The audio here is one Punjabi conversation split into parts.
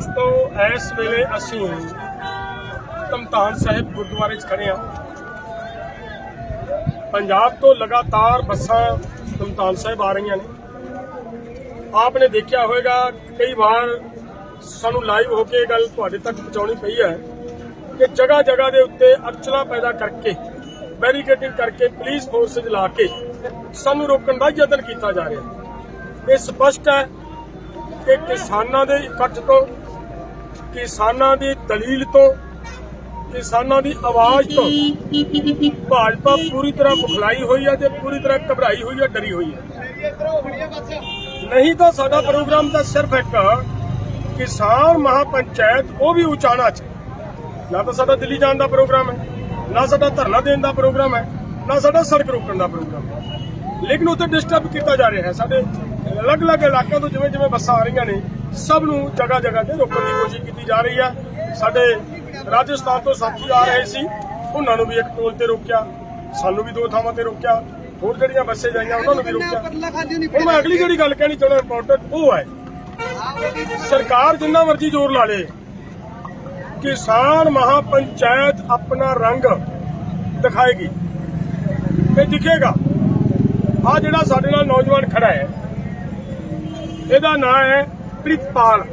ਦੋਸਤੋ, ਇਸ ਵੇਲੇ ਅਸੀਂ ਧਮਤਾਨ ਸਾਹਿਬ ਗੁਰਦੁਆਰੇ 'ਚ ਖੜੇ ਹਾਂ। ਪੰਜਾਬ ਤੋਂ ਲਗਾਤਾਰ ਬੱਸਾਂ ਧਮਤਾਨ ਸਾਹਿਬ ਆ ਰਹੀਆਂ ਨੇ। ਆਪਨੇ ਦੇਖਿਆ ਹੋਵੇਗਾ, ਕਈ ਵਾਰ ਸਾਨੂੰ ਲਾਈਵ ਹੋ ਕੇ ਇਹ ਗੱਲ ਤੁਹਾਡੇ ਤੱਕ ਪਹੁੰਚਾਉਣੀ ਪਈ ਹੈ ਕਿ ਜਗ੍ਹਾ ਜਗ੍ਹਾ ਦੇ ਉੱਤੇ ਅੜਚਣਾ ਪੈਦਾ ਕਰਕੇ ਬੈਰੀਕੇਡਿੰਗ ਕਰਕੇ ਪੁਲਿਸ ਫੋਰਸਸ ਲਾ ਕੇ ਸਾਨੂੰ ਰੋਕਣ ਦਾ ਯਤਨ ਕੀਤਾ ਜਾ ਰਿਹਾ ਹੈ। ਇਹ ਸਪਸ਼ਟ ਹੈ ਕਿ ਕਿਸਾਨਾਂ ਦੇ ਇਕੱਠ ਤੋਂ ਕਿਸਾਨਾਂ ਦੀ ਦਲੀਲ ਤੋਂ, ਕਿਸਾਨਾਂ ਦੀ ਆਵਾਜ਼ ਤੋਂ ਭਾਜਪਾ ਪੂਰੀ ਤਰ੍ਹਾਂ ਬੁਖਲਾਈ ਹੋਈ ਹੈ ਤੇ ਪੂਰੀ ਤਰ੍ਹਾਂ ਘਬਰਾਈ ਹੋਈ ਹੈ, ਡਰੀ ਹੋਈ ਹੈ। ਨਹੀਂ ਤਾਂ ਸਾਡਾ ਪ੍ਰੋਗਰਾਮ ਤਾਂ ਸਿਰਫ ਇੱਕ ਕਿਸਾਨ ਮਹਾਪੰਚਾਇਤ, ਉਹ ਵੀ ਉਚਾਣਾ ਚ। ਨਾ ਤਾਂ ਸਾਡਾ ਦਿੱਲੀ ਜਾਣ ਦਾ ਪ੍ਰੋਗਰਾਮ ਹੈ, ਨਾ ਸਾਡਾ ਧਰਨਾ ਦੇਣ ਦਾ ਪ੍ਰੋਗਰਾਮ ਹੈ, ਨਾ ਸਾਡਾ ਸੜਕ ਰੋਕਣ ਦਾ ਪ੍ਰੋਗਰਾਮ ਹੈ। ਲੇਕਿਨ ਉੱਥੇ ਡਿਸਟਰਬ ਕੀਤਾ ਜਾ ਰਿਹਾ ਹੈ। ਸਾਡੇ ਅਲੱਗ-ਅਲੱਗ ਇਲਾਕਿਆਂ ਤੋਂ ਜਿਵੇਂ ਜਿਵੇਂ ਬੱਸਾਂ ਆ ਰਹੀਆਂ ਨੇ ਸਭ ਨੂੰ ਜਗ੍ਹਾ ਜਗ੍ਹਾ ਤੇ ਰੋਕਣ ਦੀ ਕੋਸ਼ਿਸ਼ ਕੀਤੀ ਜਾ ਰਹੀ ਹੈ ਸਾਡੇ ਰਾਜਸਥਾਨ ਤੋਂ ਸਾਥੀ ਆ ਰਹੇ ਸੀ ਉਹਨਾਂ ਨੂੰ ਵੀ ਇੱਕ ਟੋਲ ਤੇ ਰੋਕਿਆ ਸਾਨੂੰ ਵੀ ਦੋ ਥਾਵਾਂ ਤੇ ਰੋਕਿਆ ਹੋਰ ਜਿਹੜੀਆਂ ਬੱਸੇ ਜਾਈਆਂ ਉਹਨਾਂ ਨੂੰ ਵੀ ਰੋਕਿਆ। ਹੁਣ ਮੈਂ ਅਗਲੀ ਜਿਹੜੀ ਗੱਲ ਕਹਿਣੀ ਚਾਹੁੰਦਾ ਇੰਪੋਰਟੈਂਟ ਉਹ ਹੈ। ਸਰਕਾਰ ਜਿੰਨਾ ਮਰਜ਼ੀ ਜ਼ੋਰ ਲਾ ਲੇ ਕਿਸਾਨ ਮਹਾਪੰਚਾਇਤ ਆਪਣਾ ਰੰਗ ਦਿਖਾਏਗੀ ਤੇ ਦਿਖੇਗਾ। ਆ ਜਿਹੜਾ ਸਾਡੇ ਨਾਲ ਨੌਜਵਾਨ ਖੜਾ ਹੈ, ਇਹਦਾ ਨਾਮ ਹੈ ਪ੍ਰਿਤਪਾਲ।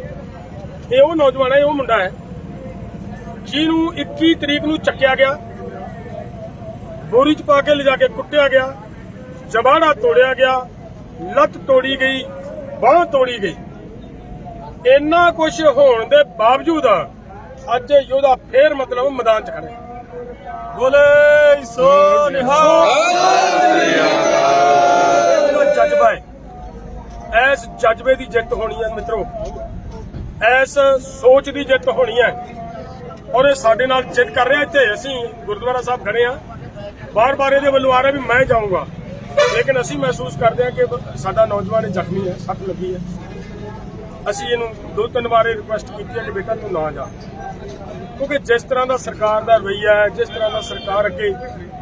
ਇਹ ਉਹ ਨੌਜਵਾਨ ਹੈ ਉਹ ਮੁੰਡਾ ਹੈ, ਜਿਹਨੂੰ 21 ਤਰੀਕ ਨੂੰ ਚੱਕਿਆ ਗਿਆ, ਬੋਰੀ ਚ ਪਾ ਕੇ ਲਿਜਾ ਕੇ ਕੁੱਟਿਆ ਗਿਆ, ਜਬਾੜਾ ਤੋੜਿਆ ਗਿਆ, ਲੱਤ ਤੋੜੀ ਗਈ, ਬਾਹ ਤੋੜੀ ਗਈ। ਇੰਨਾ ਕੁਝ ਹੋਣ ਦੇ ਬਾਵਜੂਦ ਅੱਜ ਯੋਧਾ ਫੇਰ ਮਤਲਬ ਮੈਦਾਨ 'ਚ ਖੜੇ ਬੋਲੇ, ਸੋ ਨਿਹਾਲ ਜਿਹੜਾ ਜਜ਼ਬਾ ਹੈ ਐਸ ਜਜ਼ਬੇ ਦੀ ਜਿੱਤ ਹੋਣੀ ਹੈ ਮਿੱਤਰੋ। ਐਸ ਸੋਚ ਦੀ ਜਿੱਤ ਹੋਣੀ ਹੈ। ਔਰ ਇਹ ਸਾਡੇ ਨਾਲ ਜਿੱਤ ਕਰ ਰਿਹਾ ਇੱਥੇ। ਅਸੀਂ ਗੁਰਦੁਆਰਾ ਸਾਹਿਬ ਖੜੇ ਆ ਬਾਰ-ਬਾਰ ਇਹਦੇ ਵੱਲੋਂ ਆ ਰਿਹਾ ਵੀ ਮੈਂ ਜਾਊਂਗਾ। ਲੇਕਿਨ ਅਸੀਂ ਮਹਿਸੂਸ ਕਰਦੇ ਹਾਂ ਕਿ ਸਾਡਾ ਨੌਜਵਾਨ ਇਹ ਜ਼ਖਮੀ ਹੈ ਸੱਟ ਲੱਗੀ ਹੈ। ਅਸੀਂ ਇਹਨੂੰ ਦੋ ਤਿੰਨ ਵਾਰ ਰਿਕੁਐਸਟ ਕੀਤੀ ਹੈ ਕਿ ਬੇਟਾ ਤੂੰ ਨਾ ਜਾ। ਕਿਉਂਕਿ ਜਿਸ ਤਰ੍ਹਾਂ ਦਾ ਸਰਕਾਰ ਦਾ ਰਵੱਈਆ ਹੈ, ਜਿਸ ਤਰ੍ਹਾਂ ਦਾ ਸਰਕਾਰ ਅੱਗੇ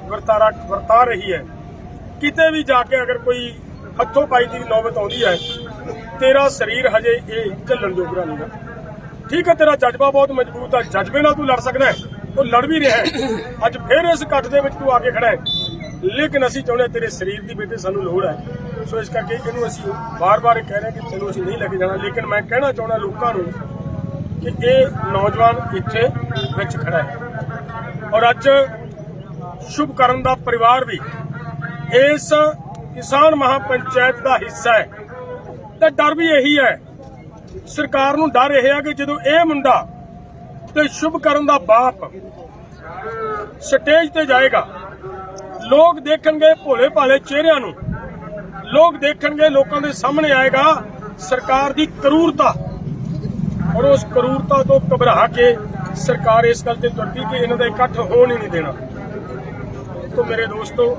ਵਰਤਾਰਾ, ਵਰਤਾ ਰਹੀ ਹੈ, ਕਿਤੇ ਵੀ ਜਾ ਕੇ ਅਗਰ ਕੋਈ ਹੱਥੋਂ ਪਾਈ ਦੀ ਨੌਬਤ ਆਉਂਦੀ ਹੈ। ਤੇਰਾ ਸਰੀਰ ਹਜੇ ਇਹ ਝੱਲਣ ਜੋਗਰਾ ਨਹੀਂ ਹੈ ਠੀਕ ਹੈ, ਤੇਰਾ ਜਜ਼ਬਾ ਬਹੁਤ ਮਜ਼ਬੂਤ ਹੈ। ਜਜ਼ਬੇ ਨਾਲ ਤੂੰ ਲੜ ਸਕਦਾ ਹੈ। ਉਹ ਲੜ ਵੀ ਰਿਹਾ ਹੈ। ਅੱਜ ਫਿਰ ਇਸ ਇਕੱਠ ਦੇ ਵਿੱਚ ਤੂੰ ਆ ਕੇ ਖੜਾ ਹੈ। ਲੇਕਿਨ ਅਸੀਂ ਚਾਹੁੰਦੇ ਹਾਂ ਤੇਰੇ ਸਰੀਰ ਦੀ ਬੇਟੇ ਸਾਨੂੰ ਲੋੜ ਹੈ। ਸੋ ਇਸ ਕਰਕੇ ਇਹਨੂੰ ਅਸੀਂ ਬਾਰ-ਬਾਰ ਇਹ ਕਹਿ ਰਹੇ ਕਿ ਤੈਨੂੰ ਅਸੀਂ ਨਹੀਂ ਲੈ ਕੇ ਜਾਣਾ। ਲੇਕਿਨ ਮੈਂ ਕਹਿਣਾ ਚਾਹੁੰਦਾ ਲੋਕਾਂ ਨੂੰ ਕਿ ਇਹ ਨੌਜਵਾਨ ਇੱਥੇ ਵਿੱਚ ਖੜਾ ਹੈ। ਔਰ ਅੱਜ ਸ਼ੁਭ ਕਰਨ ਦਾ ਪਰਿਵਾਰ ਵੀ ਇਸ ਕਿਸਾਨ ਮਹਾਪੰਚਾਇਤ ਦਾ ਹਿੱਸਾ ਹੈ। ਤੇ ਡਰ ਵੀ ਇਹੀ ਹੈ। ਸਰਕਾਰ ਨੂੰ ਡਰ ਇਹ ਹੈ ਕਿ ਜਦੋਂ ਇਹ ਮੁੰਡਾ ਤੇ ਸ਼ੁਭ ਕਰਨ ਦਾ ਬਾਪ ਸਟੇਜ ਤੇ ਜਾਏਗਾ, ਲੋਕ ਦੇਖਣਗੇ ਭੋਲੇ ਭਾਲੇ ਚਿਹਰਿਆਂ ਨੂੰ। ਲੋਕ ਦੇਖਣਗੇ, ਲੋਕਾਂ ਦੇ ਸਾਹਮਣੇ ਆਏਗਾ ਸਰਕਾਰ ਦੀ ਕਰੂਰਤਾ। ਔਰ ਉਸ ਕਰੂਰਤਾ ਤੋਂ ਘਬਰਾ ਕੇ ਸਰਕਾਰ ਇਸ ਗੱਲ ਤੇ ਤੁਰਦੀ ਕਿ ਇਹਨਾਂ ਦਾ ਇਕੱਠ ਹੋਣ ਹੀ ਨਹੀਂ ਦੇਣਾ। ਤੋਂ ਮੇਰੇ ਦੋਸਤੋ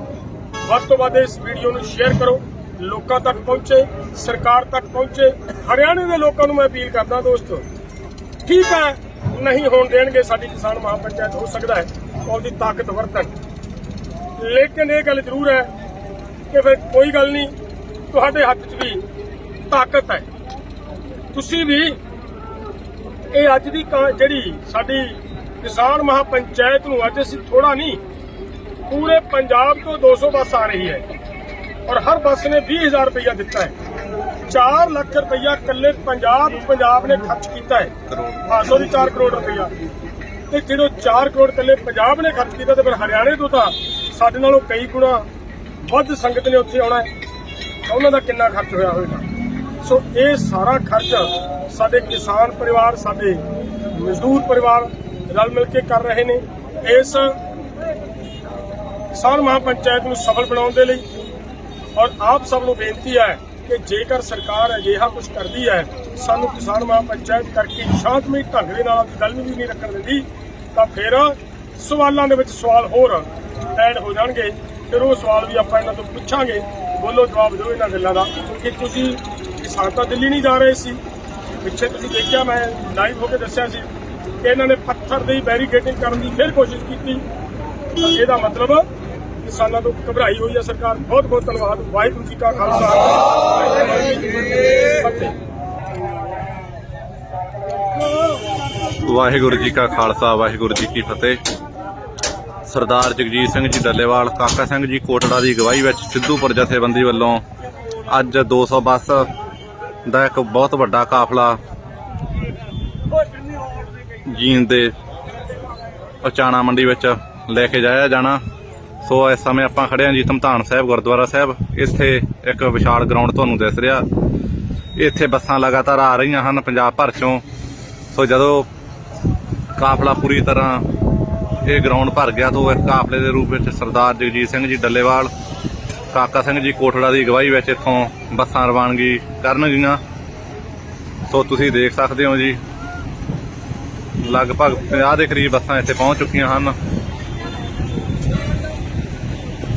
ਵੱਧ ਤੋਂ ਵੱਧ ਇਸ ਵੀਡੀਓ ਨੂੰ ਸ਼ੇਅਰ ਕਰੋ। ਲੋਕਾਂ ਤੱਕ ਪਹੁੰਚੇ, ਸਰਕਾਰ ਤੱਕ ਪਹੁੰਚੇ, ਹਰਿਆਣੇ ਦੇ ਲੋਕਾਂ ਨੂੰ ਮੈਂ ਅਪੀਲ ਕਰਦਾ ਦੋਸਤੋ, ਠੀਕ ਹੈ, ਨਹੀਂ ਹੋਣ ਦੇਣਗੇ, ਸਾਡੀ ਕਿਸਾਨ ਮਹਾਪੰਚਾਇਤ ਹੋ ਸਕਦਾ ਹੈ, ਉਹਦੀ ਤਾਕਤ ਵਰਤਣ। ਲੇਕਿਨ ਇਹ ਗੱਲ ਜ਼ਰੂਰ ਹੈ ਕਿ ਫਿਰ ਕੋਈ ਗੱਲ ਨਹੀਂ, ਤੁਹਾਡੇ ਹੱਥ 'ਚ ਵੀ ਤਾਕਤ ਹੈ। ਤੁਸੀਂ ਵੀ ਇਹ ਅੱਜ ਦੀ ਕਾਂ- ਜਿਹੜੀ ਸਾਡੀ ਕਿਸਾਨ ਮਹਾਪੰਚਾਇਤ ਨੂੰ ਅੱਜ ਅਸੀਂ ਥੋੜਾ ਨਹੀਂ ਪੂਰੇ ਪੰਜਾਬ ਤੋਂ 200 ਬੱਸ ਆ ਰਹੀ ਹੈ ਔਰ ਹਰ ਬੱਸ ਨੇ 20000 ਰੁਪਇਆ ਦਿੱਤਾ ਹੈ। 4 ਲੱਖ ਰੁਪਇਆ ਇਕੱਲੇ ਪੰਜਾਬ ਪੰਜਾਬ ਨੇ ਖਰਚ ਕੀਤਾ ਹੈ। ਹਾਂ ਸੌਰੀ 4 ਕਰੋੜ ਰੁਪਇਆ ਤੇ ਜਦੋਂ 4 ਕਰੋੜ ਇਕੱਲੇ ਪੰਜਾਬ ਨੇ ਖਰਚ ਕੀਤਾ ਤੇ ਫਿਰ ਹਰਿਆਣੇ ਤੋਂ ਤਾਂ ਸਾਡੇ ਨਾਲੋਂ ਕਈ ਗੁਣਾ ਵੱਧ ਸੰਗਤ ਨੇ ਉੱਥੇ ਆਉਣਾ ਹੈ। ਉਹਨਾਂ ਦਾ ਕਿੰਨਾ ਖਰਚ ਹੋਇਆ ਹੋਵੇਗਾ? ਸੋ ਇਹ ਸਾਰਾ ਖਰਚ ਸਾਡੇ ਕਿਸਾਨ ਪਰਿਵਾਰ ਸਾਡੇ ਮਜ਼ਦੂਰ ਪਰਿਵਾਰ ਰਲ ਮਿਲ ਕੇ ਕਰ ਰਹੇ ਨੇ। ਇਸ ਕਿਸਾਨ ਮਹਾਪੰਚਾਇਤ ਨੂੰ ਸਫਲ ਬਣਾਉਣ ਦੇ ਲਈ ਔਰ ਆਪ ਸਭ ਨੂੰ ਬੇਨਤੀ ਹੈ ਕਿ ਜੇਕਰ ਸਰਕਾਰ ਅਜਿਹਾ ਕੁਝ ਕਰਦੀ ਹੈ, ਸਾਨੂੰ ਕਿਸਾਨ ਮਹਾਪੰਚਾਇਤ ਕਰਕੇ ਸ਼ਾਂਤਮਈ ਢੰਗ ਦੇ ਨਾਲ ਆਪਣੀ ਗੱਲ ਵੀ ਨਹੀਂ ਰੱਖਣ ਦਿੰਦੀ, ਤਾਂ ਫਿਰ ਸਵਾਲਾਂ ਦੇ ਵਿੱਚ ਸਵਾਲ ਹੋਰ ਐਡ ਹੋ ਜਾਣਗੇ। ਫਿਰ ਉਹ ਸਵਾਲ ਵੀ ਆਪਾਂ ਇਹਨਾਂ ਤੋਂ ਪੁੱਛਾਂਗੇ। ਬੋਲੋ, ਜਵਾਬ ਦਿਓ ਇਹਨਾਂ ਗੱਲਾਂ ਦਾ। ਕਿ ਤੁਸੀਂ ਕਿਸਾਨ ਤਾਂ ਦਿੱਲੀ ਨਹੀਂ ਜਾ ਰਹੇ ਸੀ। ਪਿੱਛੇ ਤੁਸੀਂ ਦੇਖਿਆ, ਮੈਂ ਲਾਈਵ ਹੋ ਕੇ ਦੱਸਿਆ ਸੀ ਕਿ ਇਹਨਾਂ ਨੇ ਪੱਥਰ ਦੀ ਬੈਰੀਕੇਡਿੰਗ ਕਰਨ ਦੀ ਫਿਰ ਕੋਸ਼ਿਸ਼ ਕੀਤੀ। ਇਹਦਾ ਮਤਲਬ ਕਿਸਾਨਾਂ ਤੋਂ ਘਬਰਾਈ ਹੋਈ ਹੈ ਸਰਕਾਰ। ਬਹੁਤ ਬਹੁਤ ਧੰਨਵਾਦ। ਵਾਹਿਗੁਰੂ ਜੀ ਕਾ ਖਾਲਸਾ। ਵਾਹਿਗੁਰੂ ਜੀ ਕੀ ਫਤਿਹ ਕਾ ਖਾਲਸਾ, ਵਾਹਿਗੁਰੂ ਜੀ ਕੀ ਫਤਿਹ। ਸਰਦਾਰ ਜਗਜੀਤ ਸਿੰਘ ਜੀ ਡੱਲੇਵਾਲ, ਕਾਕਾ ਸਿੰਘ ਜੀ ਕੋਟੜਾ ਦੀ ਅਗਵਾਈ ਵਿੱਚ ਸਿੱਧੂਪੁਰ ਜਥੇਬੰਦੀ ਵੱਲੋਂ ਅੱਜ 200 ਬੱਸ ਦਾ ਇੱਕ ਬਹੁਤ ਵੱਡਾ ਕਾਫਲਾ ਜੀਨ ਦੇ ਪਚਾਣਾ ਮੰਡੀ ਵਿੱਚ ਲੈ ਕੇ ਜਾਇਆ ਜਾਣਾ। ਸੋ ਇਸ ਸਮੇਂ ਆਪਾਂ ਖੜੇ ਹਾਂ ਜੀ ਧਮਤਾਨ ਸਾਹਿਬ, ਗੁਰਦੁਆਰਾ ਸਾਹਿਬ। ਇੱਥੇ ਇੱਕ ਵਿਸ਼ਾਲ ਗਰਾਊਂਡ ਤੁਹਾਨੂੰ ਦਿਸ ਰਿਹਾ। ਇੱਥੇ ਬੱਸਾਂ ਲਗਾਤਾਰ ਆ ਰਹੀਆਂ ਹਨ ਪੰਜਾਬ ਭਰ ਚੋਂ। ਸੋ ਜਦੋਂ ਕਾਫਲਾ ਪੂਰੀ ਤਰ੍ਹਾਂ ਇਹ ਗਰਾਊਂਡ ਭਰ ਗਿਆ ਤਾਂ ਇੱਕ ਕਾਫਲੇ ਦੇ ਰੂਪ ਵਿੱਚ ਸਰਦਾਰ ਜਗਜੀਤ ਸਿੰਘ ਜੀ ਡੱਲੇਵਾਲ, ਕਾਕਾ ਸਿੰਘ ਜੀ ਕੋਠੜਾ ਦੀ ਅਗਵਾਈ ਵਿੱਚ ਇੱਥੋਂ ਬੱਸਾਂ ਰਵਾਨਗੀ ਕਰਨਗੀਆਂ। ਸੋ ਤੁਸੀਂ ਦੇਖ ਸਕਦੇ ਹੋ ਜੀ, ਲਗਭਗ 50 ਦੇ ਕਰੀਬ ਬੱਸਾਂ ਇੱਥੇ ਪਹੁੰਚ ਚੁੱਕੀਆਂ ਹਨ।